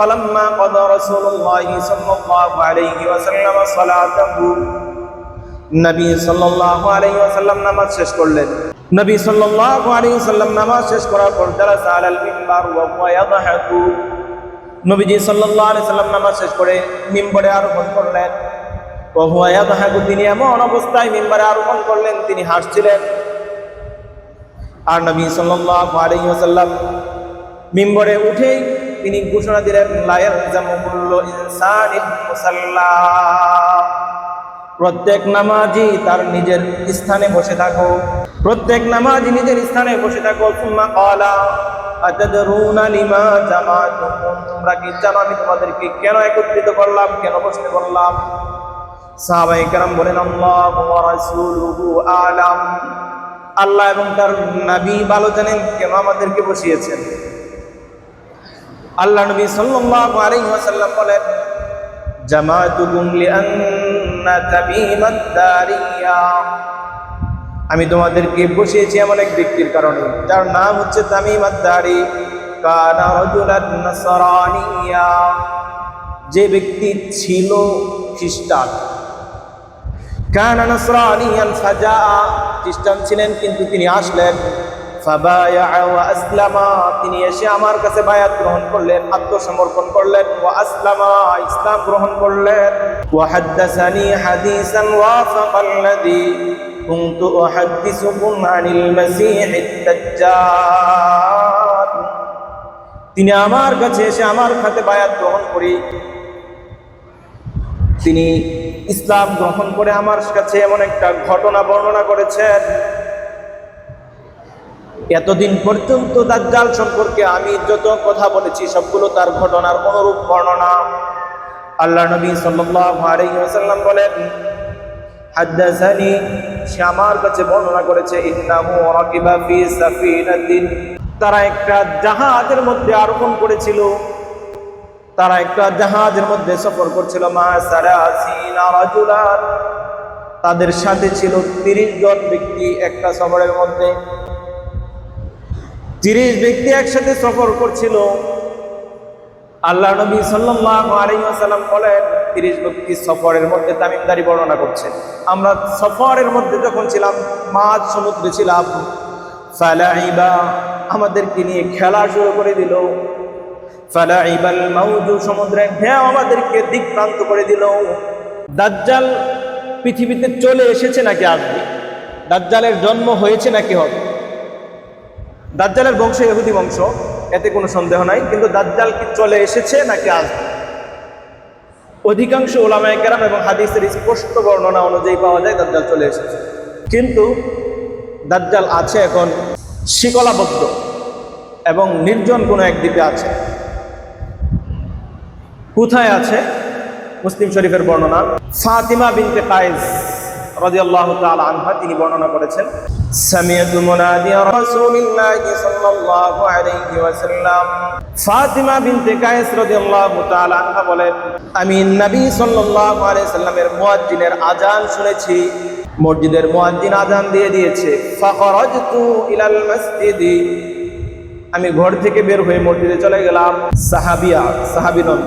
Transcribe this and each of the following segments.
فلما قضى رسول الله صلى الله عليه وسلم صلاته নবী সাল্লাল্লাহু আলাইহি ওয়াসাল্লাম নামাজ শেষ করলেন নবী সাল্লাল্লাহু আলাইহি ওয়াসাল্লাম নামাজ শেষ করার পর জালাসা আলাল মিম্বার ওয়া হুয়া ইয়াদহাকু নবীজি সাল্লাল্লাহু আলাইহি ওয়াসাল্লাম নামাজ শেষ করে মিম্বরে আরোহণ করলেন ওয়া হুয়া ইয়াদহাকু তিনি এমন অবস্থায় মিম্বরে আরোহণ করলেন তিনি হাসছিলেন আর নবী সাল্লাল্লাহু আলাইহি ওয়াসাল্লাম মিম্বরে উঠেই তিনি ঘোষণা দিলেন প্রত্যেক নামাজি তার নিজের স্থানে বসে থাকো। প্রত্যেক নামাজি নিজের স্থানে বসে থাকো। তোমরা কি জানো, আমি তোমাদেরকে কেন একত্রিত করলাম, কেন বসতে বললাম? সাহাবায়ে কেরাম বলেন আল্লাহ এবং তার নবী ভালো জানেন কেন আমাদেরকে বসিয়েছেন। আল্লাহ নবী সাল্লাল্লাহু আলাইহি ওয়াসাল্লাম বলেন, জামাতুকুম লিআন্না তামিমাদ দারিয়া। আমি তোমাদেরকে বসিয়েছি এমন এক ব্যক্তির কারণে। যার নাম হচ্ছে তামিম আদারি কানা রাজুলান নাসরানিয়া। যে ব্যক্তি ছিল খ্রিস্টান। কানা নাসরানিয়ান ফাজা খ্রিস্টান ছিলেন, কিন্তু তিনি আসলেন তিনি এসে আমার কাছে বায়াত গ্রহণ করলেন আত্মসমর্পণ করলেন ওয়া আসলামা ইসলাম গ্রহণ করলেন ওয়া হাদ্দাসানি হাদিসান ওয়াফাকা আল্লাযী كنت أحدثكم عن المسيح الدجال তিনি আমার কাছে এসে আমার খাতে বায়াত গ্রহণ করি তিনি ইসলাম গ্রহণ করে আমার কাছে এমন একটা ঘটনা বর্ণনা করেছেন এতদিন পর্যন্ত দাজ্জাল সম্পর্কে আমি যত কথা বলেছি, সবগুলো তার ঘটনার অনুরূপ বর্ণনা। আল্লাহ নবী ওয়াসাল্লাম বলেন, হাদ্দাসানি, সে আমার কাছে বর্ণনা করেছে তারা একটা জাহাজের মধ্যে আরোহণ করেছিল। তারা একটা জাহাজের মধ্যে সফর করছিল। তাদের সাথে ছিল 30 জন ব্যক্তি একটা সফরের মধ্যে। 30 ব্যক্তি একসাথে সফর করছিল। আল্লাহ নবী আলাইহি বলেন 30 ব্যক্তি সফরের মধ্যে তামিমদারি বর্ণনা করছেন। আমরা সফরের মধ্যে যখন ছিলাম মাছ সমুদ্রে ছিলাম, ফালাইবা আমাদেরকে নিয়ে খেলা শুরু করে দিল। ফালাইবাল মাউজু সমুদ্রে ঢেউ আমাদেরকে দিকপ্রান্ত করে দিল। দাজ্জাল পৃথিবীতে চলে এসেছে নাকি আসবে দাজ্জালের জন্ম হয়েছে নাকি হবে? দাজ্জালের বংশ ইহুদি বংশ, এতে কোনো সন্দেহ নাই, কিন্তু দাজ্জাল কি চলে এসেছে নাকি আসবে অধিকাংশ ওলামায় কেরাম এবং হাদিসের স্পষ্ট বর্ণনা অনুযায়ী পাওয়া যায় দাজ্জাল চলে এসেছে। কিন্তু দাজ্জাল আছে এখন শিকলাবদ্ধ এবং নির্জন কোনো এক দ্বীপে আছে। কোথায় আছে? মুসলিম শরীফের বর্ণনা। ফাতিমা বিনতে কায়েস। তিনি বর্ণনা করেছেন আনহা বলেন, আমি নবী সাল্লামের আজান শুনেছি। মসজিদের মুয়াজ্জিন আজান দিয়ে দিয়েছে। আমি ঘর থেকে বের হয়ে মসজিদে চলে গেলাম। সাহাবিয়া, সাহাবী নন।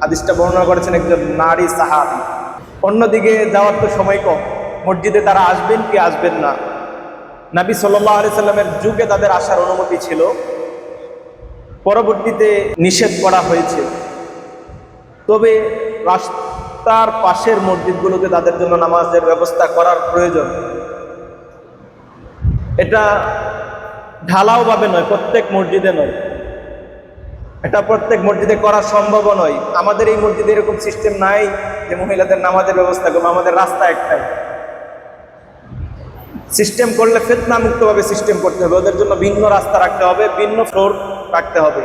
হাদিসটা বর্ণনা করেছেন একজন নারী সাহাবি। অন্যদিকে যাওয়ার তো সময় কম। মসজিদে তারা আসবেন কি আসবেন না। নাবি সাল্লাহ আলি সাল্লামের যুগে তাদের আসার অনুমতি ছিল। পরবর্তীতে নিষেধ করা হয়েছে। তবে রাস্তার পাশের মসজিদগুলোতে তাদের জন্য নামাজের ব্যবস্থা করার প্রয়োজন। এটা ঢালাওভাবে নয়, প্রত্যেক মসজিদে নয়। এটা প্রত্যেক মসজিদে করা সম্ভব নয়। আমাদের এই মসজিদে এরকম সিস্টেম নাই যে মহিলাদের নামাজের ব্যবস্থা করব। আমাদের রাস্তা একটাই। সিস্টেম করলে ফেতনা মুক্তভাবে সিস্টেম করতে হবে। ওদের জন্য ভিন্ন রাস্তা রাখতে হবে, ভিন্ন ফ্লোর রাখতে হবে।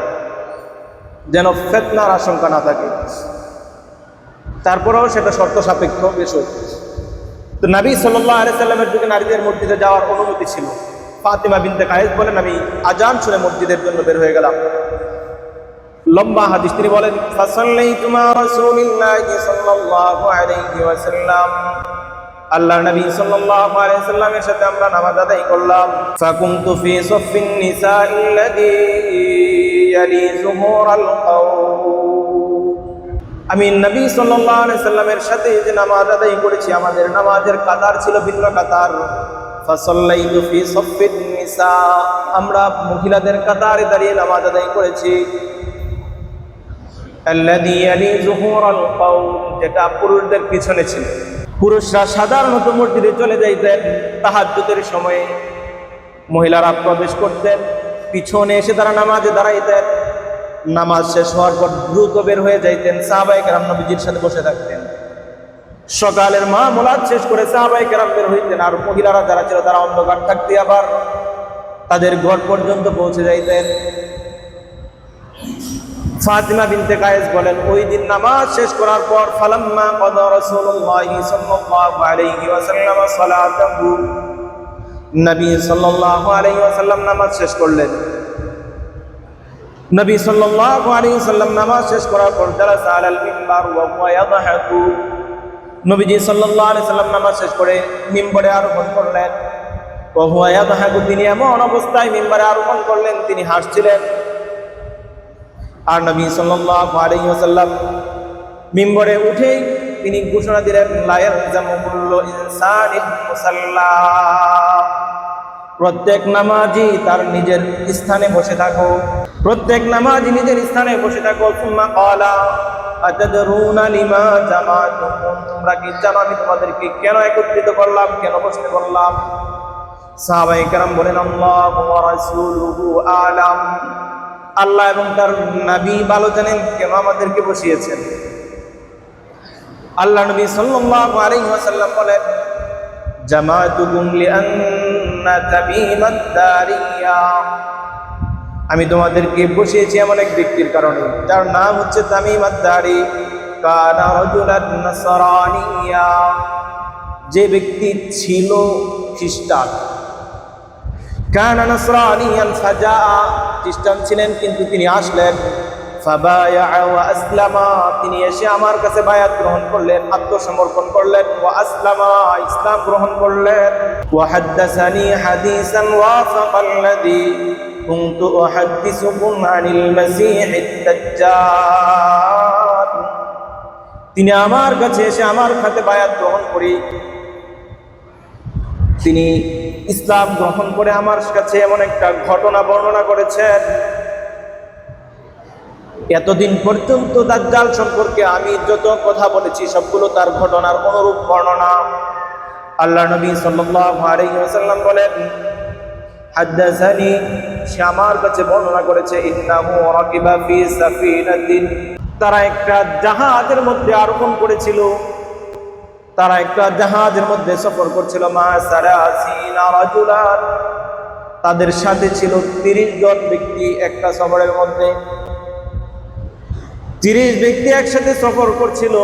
যেন ফেতনার আশঙ্কা না থাকে। তারপরেও সেটা শর্ত সাপেক্ষ বিষয়। তো নবী সাল্লাহ আলি সাল্লামের যুগে নারীদের মসজিদে যাওয়ার অনুমতি ছিল। ফাতিমা বিনতে কায়েস বলেন, আমি আজান শুনে মসজিদের জন্য বের হয়ে গেলাম। লম্বা হাদিস, তিনি বলেন আল্লাহ নবী সাল্লাল্লাহু আলাইহি সাল্লামের সাথে আমরা নামাজ আদায় করলাম। ফাকুনতু ফি সাফিন নিসাইল্লাযী ইয়ালি যুহুরাল কওম আমি নবী সাল্লাল্লাহু আলাইহি সাল্লামের সাথে যে নামাজ আদায় করেছি, আমাদের নামাজের কাতার ছিল ভিন্ন কাতার। ফাসাল্লাইতু ফি সাফফিন নিসা। আমরা মহিলাদের কাতারে দাঁড়িয়ে নামাজ আদায় করেছি। যেটা পুরুষদের পিছনে ছিল। পুরুষরা সাধারণত মসজিদে চলে যাইতেন, তাহাজ্জুদের সময়ে। মহিলারা প্রবেশ করতেন, পিছনে এসে তারা নামাজে দাঁড়াইতেন। নামাজ শেষ হওয়ার পর দ্রুত বের হয়ে যাইতেন সাহাবাই কেরাম নবীজির সাথে বসে থাকতেন। সকালের মা মোলাদ শেষ করে সাহাবাই কেরাম বের হইতেন, আর মহিলারা যারা ছিল তারা অন্ধকার থাকতে আবার তাদের ঘর পর্যন্ত পৌঁছে যাইতেন। ফাতিমা বিনতে কায়েস বলেন, ওই দিন নামাজ শেষ করার পর ফালাম্মা কদা রাসূলুল্লাহি সাল্লাল্লাহু আলাইহি ওয়াসাল্লাম সালাতাহু। নবী সাল্লাল্লাহু আলাইহি ওয়াসাল্লাম নামাজ শেষ করলেন। নবী সাল্লাল্লাহু আলাইহি ওয়াসাল্লাম নামাজ শেষ করার পর জালাসা আলাল মিম্বার ওয়া হুয়া ইয়াদহাকু। নবীজি সাল্লাল্লাহু আলাইহি ওয়াসাল্লাম নামাজ শেষ করে মিম্বরে আরোহণ করলেন। ওয়া হুয়া ইয়াদহাকু, তিনি এমন অবস্থায় মিম্বরে আরোহণ করলেন, তিনি হাসছিলেন। আর নবী ওয়াসাল্লাম মিম্বরে উঠেই তিনি ঘোষণা দিলেন প্রত্যেক নামাজি তার নিজের স্থানে বসে থাকো। প্রত্যেক নামাজি নিজের স্থানে বসে থাকো। তোমরা কি জানো আমি তোমাদেরকে কেন একত্রিত করলাম, কেন বসতে করলাম? সাহাবায়ে কেরাম বলেন, আল্লাহু আলাম। আল্লাহ এবং তার নবী ভালো জানেন, কেন আমাদেরকে বসিয়েছেন? আল্লাহ নবী ওয়াসাল্লাম বলেন আমি তোমাদেরকে বসিয়েছি এমন এক ব্যক্তির কারণে, যার নাম হচ্ছে যে ব্যক্তি ছিল খ্রিস্টান কানা নাসরানিয়ান ফাজা খ্রিস্টান ছিলেন কিন্তু তিনি আসলেন ফাবায়া ওয়া আসলামা তিনি এসে আমার কাছে বায়াত গ্রহণ করলেন আত্মসমর্পণ করলেন ওয়া আসলামা ইসলাম গ্রহণ করলেন ওয়া হাদ্দাসানি হাদিসান ওয়াফাকা আল্লাযী كنت أحدثكم عن المسيح الدجال তিনি আমার কাছে এসে আমার খাতে বায়াত গ্রহণ করি তিনি ইসলাম গ্রহণ করে আমার কাছে এমন একটা ঘটনা বর্ণনা করেছেন। এতদিন পর্যন্ত দাজ্জাল সম্পর্কে আমি যত কথা বলেছি, সবগুলো তার ঘটনার অনুরূপ বর্ণনা। আল্লাহ নবী ওয়াসাল্লাম বলেন, হাদ্দাসানি আমার কাছে বর্ণনা করেছে তারা একটা জাহাজের মধ্যে আরোহণ করেছিল। তারা একটা জাহাজের মধ্যে সফর করছিল। মা তাদের সাথে ছিল তিরিশ জন ব্যক্তি একটা সফরের মধ্যে। তিরিশ ব্যক্তি একসাথে সফর করছিল।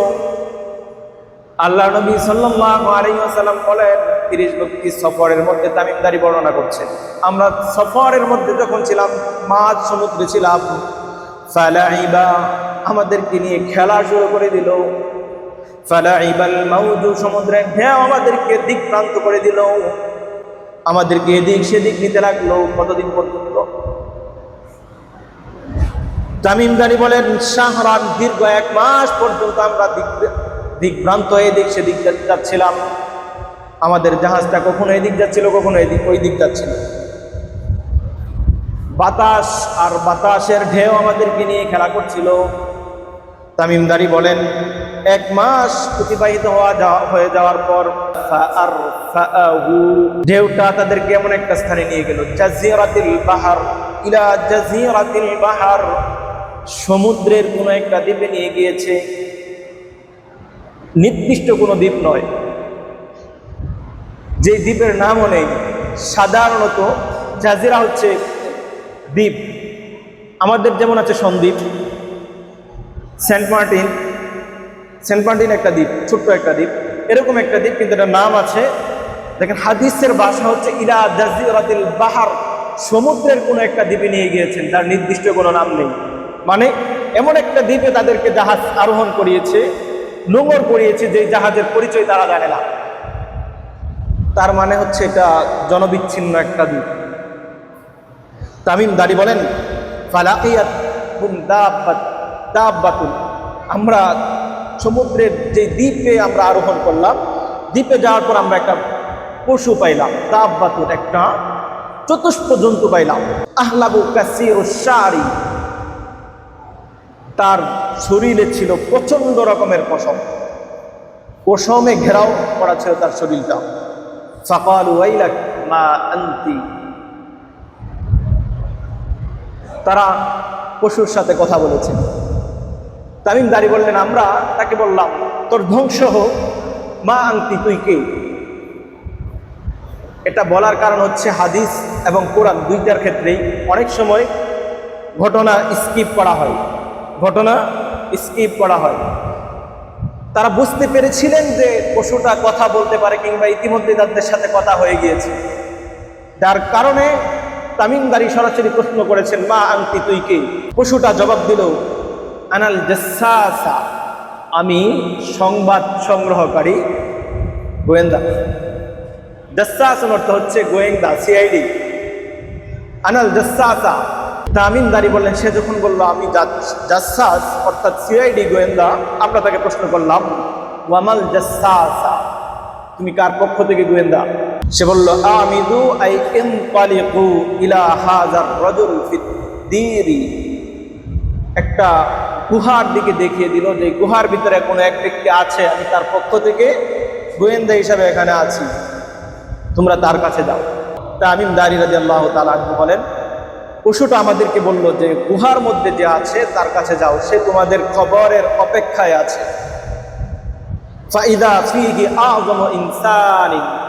আল্লাহ নবী ওয়াসাল্লাম বলেন, তিরিশ ব্যক্তি সফরের মধ্যে তামিমদারি বর্ণনা করছেন। আমরা সফরের মধ্যে যখন ছিলাম, মাঝ সমুদ্রে ছিলাম আমাদেরকে নিয়ে খেলা শুরু করে দিল। ফালাইবাল মাউজু সমুদ্রের ঢেউ আমাদেরকে দিক প্রান্ত করে দিল। আমাদেরকে এদিক সেদিক নিতে লাগল কতদিন পর্যন্ত? তামিমদারি বলেন, শাহরান দীর্ঘ এক মাস পর্যন্ত আমরা দিক দিকভ্রান্ত, এদিক সেদিক যাচ্ছিলাম। আমাদের জাহাজটা কখনো এদিক যাচ্ছিল, কখনো এদিক ওই দিক যাচ্ছিল। বাতাস আর বাতাসের ঢেউ আমাদেরকে নিয়ে খেলা করছিল। তামিমদারি বলেন এক মাস অতিবাহিত হওয়া হয়ে যাওয়ার পর ঢেউটা তাদেরকে এমন একটা স্থানে নিয়ে গেল। জাজিরাতিল বাহার। ইলা জাজিরাতিল বাহার। সমুদ্রের কোনো একটা দ্বীপে নিয়ে গিয়েছে। নির্দিষ্ট কোনো দ্বীপ নয়। যে দ্বীপের নামও নেই। সাধারণত জাজিরা হচ্ছে দ্বীপ। আমাদের যেমন আছে Sandwip, saint Martin saint Martin একটা দ্বীপ, ছোট্ট একটা দ্বীপ। এরকম একটা দ্বীপ, কিন্তু এটার নাম আছে, দেখেন, হাদিসের বাসা হচ্ছে, ইলা জাজিরাতিল বাহার সমুদ্রের কোনো একটা দ্বীপে নিয়ে গিয়েছেন, তার নির্দিষ্ট কোনো নাম নেই। মানে এমন একটা দ্বীপে তাদেরকে জাহাজ আরোহণ করিয়েছে, নোঙর করিয়েছে যে জাহাজের পরিচয় তারা জানে না। তার মানে হচ্ছে এটা জনবিচ্ছিন্ন একটা দ্বীপ। তামিম দাড়ি বলেন, ফালাকিয়াত আমরা সমুদ্রের যে দ্বীপে আমরা আরোহণ করলাম, দ্বীপে যাওয়ার পর আমরা একটা পশু পাইলাম তাব্বাতুর একটা চতুষ্প জন্তু পাইলাম, আহলাবু কাসির শাড়ি তার শরীরে ছিল প্রচণ্ড রকমের পশম। পশমে ঘেরাও করা ছিল তার শরীরটা। সকাল ওয়াইলাক মা আন্তি। তারা পশুর সাথে কথা বলেছে। তামিম দাঁড়ি বললেন, আমরা তাকে বললাম, তোর ধ্বংস হোক, মা আংতি তুই কে? এটা বলার কারণ হচ্ছে হাদিস এবং কোরআন দুইটার ক্ষেত্রেই অনেক সময় ঘটনা স্কিপ করা হয়। ঘটনা স্কিপ করা হয়। তারা বুঝতে পেরেছিলেন যে পশুটা কথা বলতে পারে কিংবা ইতিমধ্যে তাদের সাথে কথা হয়ে গিয়েছে। যার কারণে তামিমদারি সরাসরি প্রশ্ন করেছেন, মা আংতি তুই কে? পশুটা জবাব দিল আনাল জাসা আমি সংবাদ সংগ্রহকারী গোয়েন্দা। জাসাসন অর্থ হচ্ছে গোয়েন্দা, সিআইডি। আনাল জাসাসা তামিমদারি বললেন, সে যখন বলল, আমি জাসাস অর্থাৎ সিআইডি গোয়েন্দা, আমরা তাকে প্রশ্ন করলাম, ওয়ামাল জাসাসা তুমি কার পক্ষ থেকে গোয়েন্দা? সে বলল, আমিদু আই ইনতালিকু ইলা হাজার রাজুল ফিদ্দিরি একটা গুহার দিকে দেখিয়ে দিল যে গুহার ভিতরে কোনো এক ব্যক্তি আছে, আমি তার পক্ষ থেকে গোয়েন্দা হিসাবে এখানে আছি। তোমরা তার কাছে যাও। তা আমিম দারি রাজি আল্লাহ তালা বলেন, পশুটা আমাদেরকে বলল যে, গুহার মধ্যে যে আছে, তার কাছে যাও। সে তোমাদের খবরের অপেক্ষায় আছে।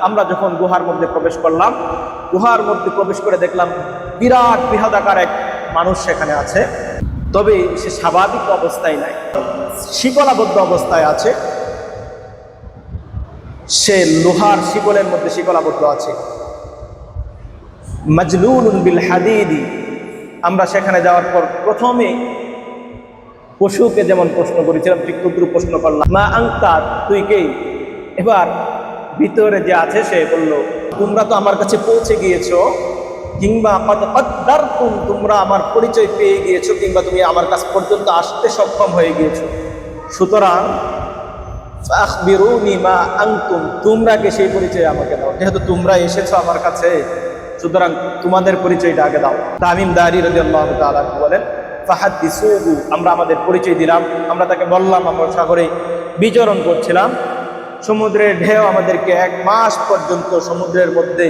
আমরা যখন গুহার মধ্যে প্রবেশ করলাম, গুহার মধ্যে প্রবেশ করে দেখলাম বিরাট বৃহদাকার এক মানুষ সেখানে আছে। তবে সে স্বাভাবিক অবস্থায় নাই। শিকলাবদ্ধ অবস্থায় আছে। সে লোহার শিকলের মধ্যে শিকলাবদ্ধ আছে। মজলুল বিল হাদিদি। আমরা সেখানে যাওয়ার পর প্রথমে পশুকে যেমন প্রশ্ন করেছিলাম, ঠিক তদ্রুপ প্রশ্ন করলাম, মা আংতা, তুই কে? এবার ভিতরে যে আছে সে বলল, তোমরা তো আমার কাছে পৌঁছে গিয়েছো। কিংবা তুম তোমরা আমার পরিচয় পেয়ে গিয়েছো কিংবা তুমি আমার কাছ পর্যন্ত আসতে সক্ষম হয়ে গিয়েছো। সুতরাং মা তোমরা কে সেই পরিচয় আমাকে দাও। যেহেতু তোমরা এসেছ আমার কাছে, সুতরাং তোমাদের পরিচয়টা আগে দাও। তামিম দারি রাজি আল্লাহ তালা বলেন, ফাহাদিসুহু আমরা আমাদের পরিচয় দিলাম। আমরা তাকে বললাম, আমরা সাগরে বিচরণ করছিলাম। সমুদ্রের ঢেউ আমাদেরকে এক মাস পর্যন্ত সমুদ্রের মধ্যে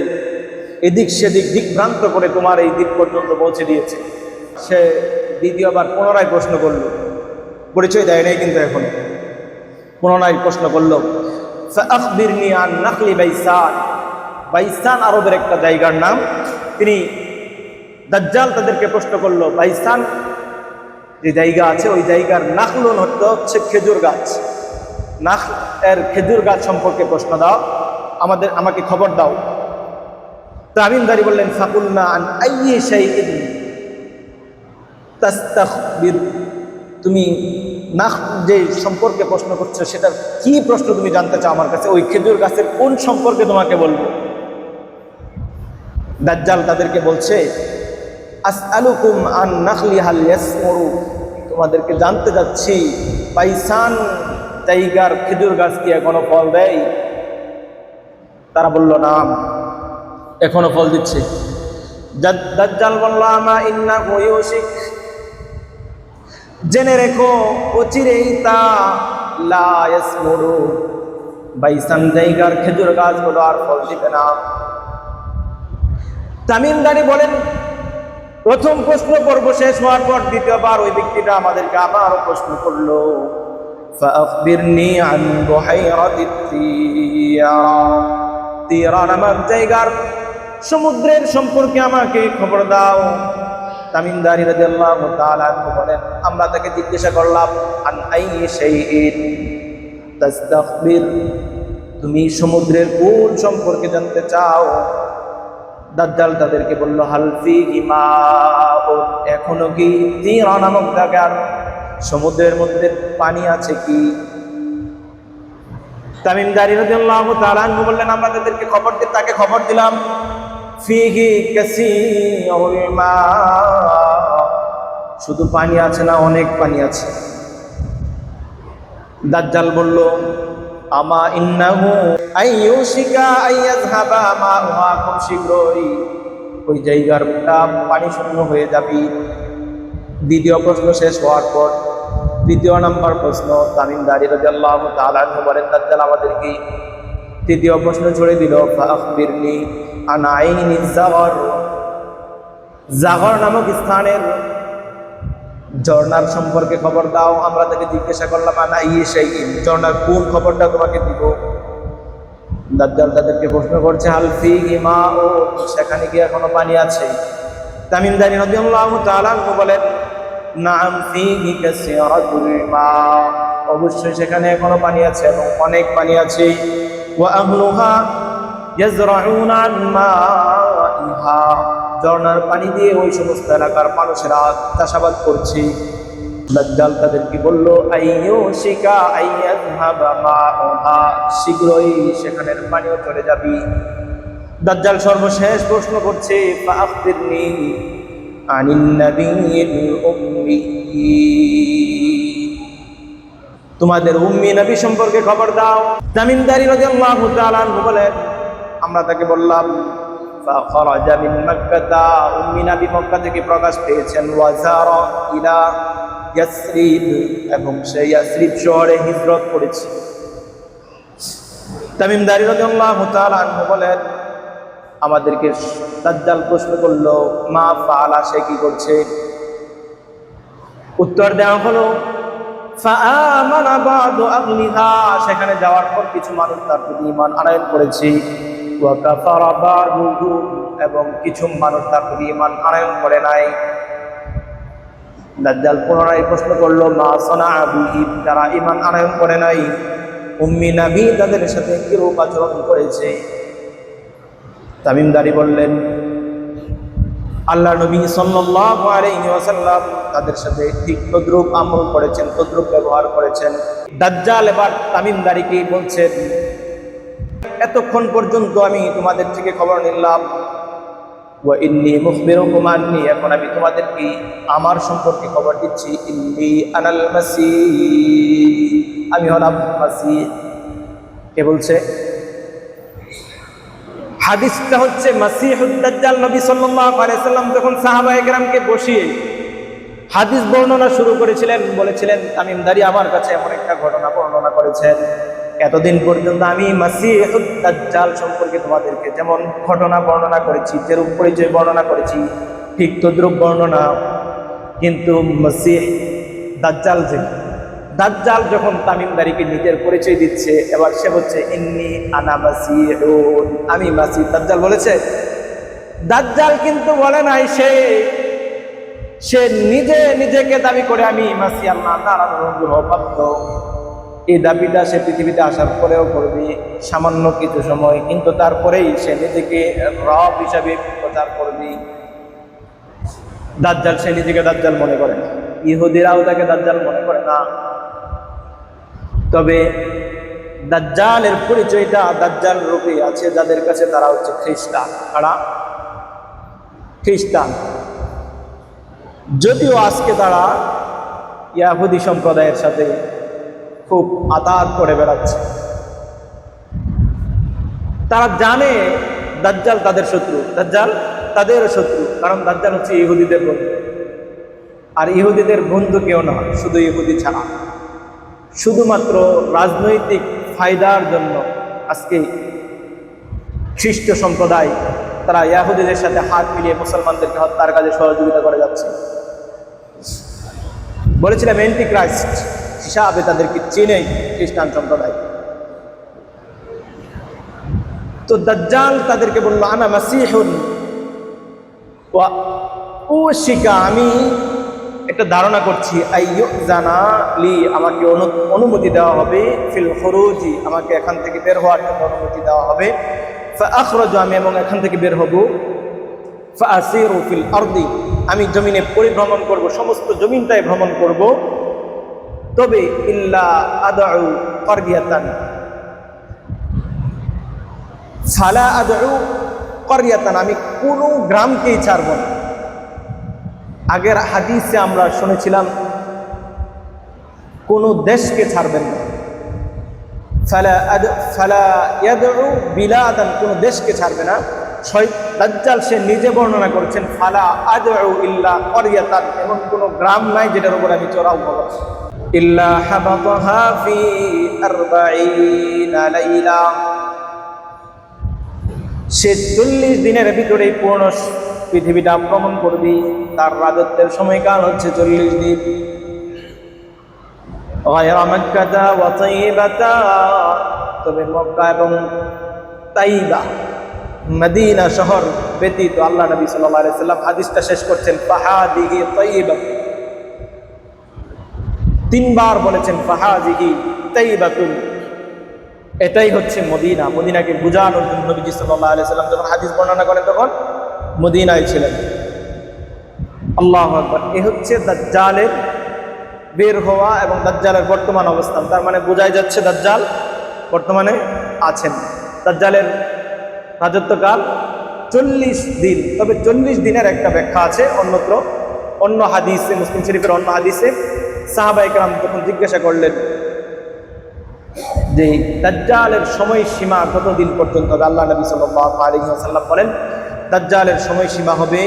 এদিক সেদিক দিকভ্রান্ত করে তোমার এই দিক পর্যন্ত পৌঁছে দিয়েছে। সে দ্বিতীয়বার পুনরায় প্রশ্ন করল। পরিচয় দেয় নাই কিন্তু এখন। পুনরায় প্রশ্ন করল নাকলি বাইসান। বাইসান আরবের একটা জায়গার নাম। তিনি দাজ্জাল তাদেরকে প্রশ্ন করল, বাইসান, যে জায়গা আছে ওই জায়গার নাকলন হচ্ছে খেজুর গাছ। নাখ এর খেজুর গাছ সম্পর্কে প্রশ্ন দাও। আমাদের, আমাকে খবর দাও। তামিমদারি বললেন, ফাকুল্না তুমি নাখ, যে সম্পর্কে প্রশ্ন করছ, সেটার কি প্রশ্ন তুমি জানতে চাও আমার কাছে? ওই খেজুর গাছের কোন সম্পর্কে তোমাকে বলব? দাজ্জাল তাদেরকে বলছে, আসআলুকুম আন নাখলি হাল ইয়াসমরু। তোমাদেরকে জানতে যাচ্ছি, পাইসান জায়গার খেজুর গাছ কি এখনও ফল দেয়? তারা বলল না এখনও ফল দিচ্ছে। দাজ্জাল বল্লামা ইন্না ইউশিক জেনে রেখো, অচিরেই তা লাসমরু বাইসান জায়গার খেজুর গাছগুলো আর ফল দিবে না। তামিমদারি বলেন, প্রথম প্রশ্ন পর্ব শেষ হওয়ার পর দ্বিতীয়বার ওই ব্যক্তিটা আমাদেরকে আবারও প্রশ্ন করল তীরা জায়গার সমুদ্রের সম্পর্কে আমাকে খবর দাও। রাদিয়াল্লাহু বলেন, আমরা তাকে জিজ্ঞাসা করলাম আই তুমি সমুদ্রের কোন সম্পর্কে জানতে চাও? দাজ্জাল তাদেরকে বলল হালফি হিমা এখনও কি তিরা জায়গার সমুদ্রের মধ্যে পানি আছে কি? তামিমদারি রাদিয়াল্লাহু তাআলা আনহু বললেন, আমরা তাদেরকে খবর দিই তাকে খবর দিলাম ফিহি মা শুধু পানি আছে না অনেক পানি আছে। দাজ্জাল বলল, আমা ইন্নাহু আইয়ুশিকা মা উহা খুব শীঘ্রই ওই জায়গারটা পানি শূন্য হয়ে যাবে। দ্বিতীয় প্রশ্ন শেষ হওয়ার পর তৃতীয় নাম্বার প্রশ্ন তামিম দাঁড়িয়ে রাজি আল্লাহ তালাহ বলেন, দাজ্জাল, আমাদেরকে তৃতীয় প্রশ্ন ছড়ে দিল, ফাখবিরনি আন আইনি জাগর। জাগর নামক স্থানের ঝর্নার সম্পর্কে খবর দাও, আমরা তাকে জিজ্ঞাসা করলাম, আনা ইয়ে সেই ঝর্ণার কোন খবরটা তোমাকে দিব? দাজ্জাল তাদেরকে প্রশ্ন করছে হালফি ইমা ও সেখানে কি এখনও পানি আছে? তামিমদারি নদী রাদিয়াল্লাহু তাআলা আনহু বলেন, নাম ফিহি মা। অবশ্যই সেখানে এখনও পানি আছে এবং অনেক পানি আছে। ওয়া আহলুহা ইয়াজরাউনা আন মাইহা ঝর্ণার পানি দিয়ে ওই সমস্ত এলাকার মানুষেরা চাষাবাদ করছে। দাজ্জাল তাদেরকে বলল, আইয়ু শিকা আইয়াযহাবা মাউহা, শীঘ্রই সেখানের পানিও চলে যাবি। দাজ্জাল সর্বশেষ প্রশ্ন করছে, ফাআখবিরনি আনিন নাবিয়্যিল উম্মি। তোমাদের উম্মি নবী সম্পর্কে খবর দাও। জামিনদারি রাদিয়াল্লাহু তাআলা বলেন আমরা তাকে বললাম ফাখরাজা মিন মাক্কাতা। উম্মি নবী মক্কা থেকে প্রকাশ পেয়েছেন ওয়াজারা ইলা ইয়াসরিব এবং সেই ইয়াসরিব শহরে হিজরত করেছে। জামিনদারি রাদিয়াল্লাহু তাআলা বলেন আমাদেরকে দাজ্জাল প্রশ্ন করল, মা ফালা সে কি করছে? উত্তর দেওয়া হলো সেখানে যাওয়ার পর কিছু মানুষ তার প্রতি ইমান আনয়ন করেছে। এবং কিছু মানুষ তার প্রতি ইমান আনয়ন করে নাই। দাজ্জাল পুনরায় প্রশ্ন করল, মা সোনা যারা ঈমান আনয়ন করে নাই। উম্মি নাবি তাদের সাথে কিরূপ আচরণ করেছে? তামিমদারি বললেন আল্লাহ নবী ওয়াসাল্লাম তাদের সাথে ঠিক তদ্রুপ আমল করেছেন, তদ্রুপ ব্যবহার করেছেন। দাজ্জাল এবার তামিমদারিকে বলছেন এতক্ষণ পর্যন্ত আমি তোমাদের থেকে খবর নিলাম। ইন্নী মুখবিরুকুম আন্নী, এখন আমি তোমাদেরকে আমার সম্পর্কে খবর দিচ্ছি। ইন্নী আনাল মাসিহ, আমি হলাম মাসিহ। কে বলছে? হাদিসটা হচ্ছে মাসিহুদ্দাজ্জাল নবী সাল্লাম যখন সাহাবা একরামকে বসিয়ে হাদিস বর্ণনা শুরু করেছিলেন, বলেছিলেন তামিম দারি আমার কাছে এমন একটা ঘটনা বর্ণনা করেছেন এতদিন পর্যন্ত আমি মাসিহুদ্দাজ্জাল সম্পর্কে তোমাদেরকে যেমন ঘটনা বর্ণনা করেছি, যেরূপ পরিচয় বর্ণনা করেছি, ঠিক তদ্রূপ বর্ণনা। কিন্তু মাসিহ দাজ্জাল যে দাজ্জাল যখন তামিমদারিকে নিজের পরিচয় দিচ্ছে, এবার সে হচ্ছে, ইন্নি আনা মাসিহুন। আমি মাসি, দাজ্জাল বলেছে। দাজ্জাল কিন্তু বলে নাই, সে সে নিজে নিজেকে দাবি করে, আমি মাসি আল্লাহ নারায়ণ এই দাবিটা সে পৃথিবীতে আসার পরেও করবে সামান্য কিছু সময়, কিন্তু তারপরেই সে নিজেকে রব হিসাবে প্রচার করবে। দাজ্জাল, সে নিজেকে দাজ্জাল মনে করে ইহুদিরাও তাকে দাজ্জাল মনে করে না। তবে দাজ্জালের পরিচয়টা দাজ্জাল রূপে আছে, যাদের কাছে তারা হচ্ছে খ্রিস্টান। তারা খ্রিস্টান। যদিও আজকে তারা ইয়াহুদি সম্প্রদায়ের সাথে খুব আতাত করে বেড়াচ্ছে। তারা জানে দাজ্জাল তাদের শত্রু। দাজ্জাল তাদের শত্রু, কারণ দাজ্জাল হচ্ছে ইহুদিদের বন্ধু। আর ইহুদিদের বন্ধু কেউ না শুধু ইহুদি ছাড়া। শুধুমাত্র রাজনৈতিক ফায়দার জন্য আজকে খ্রিস্ট সম্প্রদায়, তারা ইয়াহুদিদের সাথে হাত মিলিয়ে মুসলমানদেরকে হত্যার কাজে সহযোগিতা করে যাচ্ছে। বলেছিলাম অ্যান্টি ক্রাইস্ট হিসাবে তাদেরকে চিনেই খ্রিস্টান সম্প্রদায়। তো দাজ্জাল তাদেরকে বলল, আনা মাসিহুন। ও শিকা, আমি একটা ধারণা করছি জানা লি, আমাকে অনু- অনুমতি দেওয়া হবে, ফিল খরুজি, আমাকে এখান থেকে বের হওয়ার জন্য অনুমতি দেওয়া হবে। আখরজ আমি এবং এখান থেকে বের হব। ফিল আরদি, আমি জমিনে পরিভ্রমণ করব, সমস্ত জমিনটাই ভ্রমণ করব। তবে ইল্লা আদউ কারিয়াতান ফালা আদউ কারিয়াতান আমি কোনো গ্রামকেই ছাড়ব না। আগের হাদিসে আমরা শুনেছিলাম, কোনো দেশকে ছাড়বেন না। আদ বিলাদান, কোন দেশকে ছাড়বে না। দাজ্জাল সে নিজে বর্ণনা করেছেন, ফালা আদউ ইল্লা ক্বরিয়াতান এমন কোন গ্রাম নাই যেটার উপর আমি চড়াও বলব ইল্লা হাবাতাহা ফি 40 সে চল্লিশ দিনের ভিতরে পূর্ণ পৃথিবীটা আক্রমণ করবি, তার রাজত্বের সময়কাল হচ্ছে চল্লিশ দিন। তবে মক্কা এবং তাইবা মদিনা শহর ব্যতীত আল্লাহ নবী সাল্লাম হাদিসটা শেষ করছেন পাহাদিহি তৈবা তিনবার বলেছেন পাহাদিহি তৈবাতুন এটাই হচ্ছে মদিনা। মদিনাকে বোঝানোর জন্য নবীজি সাল্লাহ আলাইসাল্লাম যখন হাদিস বর্ণনা করেন তখন মদিনায় ছিলেন। আল্লাহ আকবার। এ হচ্ছে দাজ্জালের বের হওয়া এবং দাজ্জালের বর্তমান অবস্থান। তার মানে বোঝাই যাচ্ছে দাজ্জাল বর্তমানে আছেন। দাজ্জালের রাজত্বকাল চল্লিশ দিন। তবে চল্লিশ দিনের একটা ব্যাখ্যা আছে, অন্যত্র অন্য হাদিসে, মুসলিম শরীফের অন্য হাদিসে সাহাবা একরাম তখন জিজ্ঞাসা করলেন যে দাজ্জালের সময়সীমা কতদিন পর্যন্ত? আল্লাহ নবী ওয়াসাল্লাম বলেন দাজ্জালের সময়সীমা হবে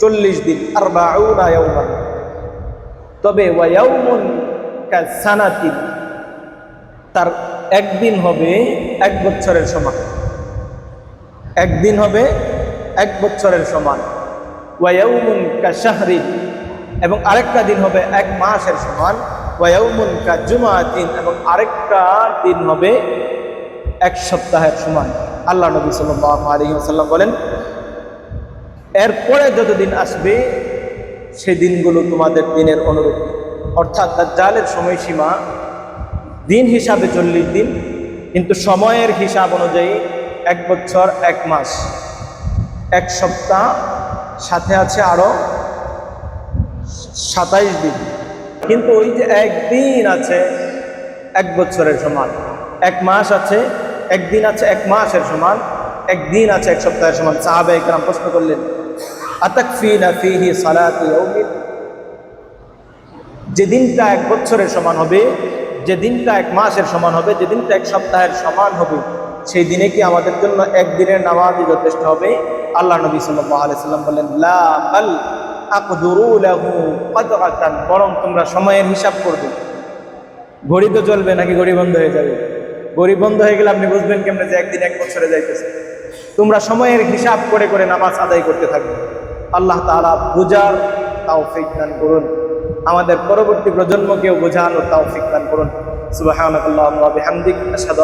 চল্লিশ দিন, আরবাউনা ইয়াওমান তবে ওয়াউমুন তার একদিন হবে এক বছরের সমান। একদিন হবে এক বছরের সমান। ওয়াউমুন কাশাহরিন এবং আরেকটা দিন হবে এক মাসের সমান। ওয়াউমুন কা জুমাতিন, এবং আরেকটা দিন হবে এক সপ্তাহের সমান। আল্লাহ নবী সাল্লাল্লাহু আলাইহি ওয়াসাল্লাম বলেন এরপরে যতদিন আসবে, সেই দিনগুলো তোমাদের দিনের অনুরূপ। অর্থাৎ দাজ্জালের সময়সীমা দিন হিসাবে চল্লিশ দিন, কিন্তু সময়ের হিসাব অনুযায়ী এক বছর, এক মাস। এক সপ্তাহ, সাথে আছে আরও সাতাইশ দিন। কিন্তু ওই যে একদিন আছে, এক বছরের সমান। এক মাস আছে, একদিন আছে এক মাসের সমান, একদিন আছে এক সপ্তাহের সমান। সাহাবে একরাম প্রশ্ন করলেন যে দিনটা এক বছরের সমান হবে, যে দিনটা এক মাসের সমান হবে, যে দিনটা এক সপ্তাহের সমান হবে, সেই দিনে কি আমাদের জন্য একদিনের নামাজই যথেষ্ট হবে? আল্লাহ নবী সাল্লাম বলেন বরং তোমরা সময়ের হিসাব করবে। ঘড়ি তো চলবে নাকি ঘড়ি বন্ধ হয়ে যাবে? ঘড়ি বন্ধ হয়ে গেলে আপনি বুঝবেন কেমনে যে একদিন এক বছরে যাইতেছে। তোমরা সময়ের হিসাব করে করে নামাজ আদায় করতে থাকবে। আল্লাহ তাআলা বোঝার তাও দান করুন। আমাদের পরবর্তী প্রজন্মকেও বোঝানোর তাও দান করুন। সুবাহ আশহাদু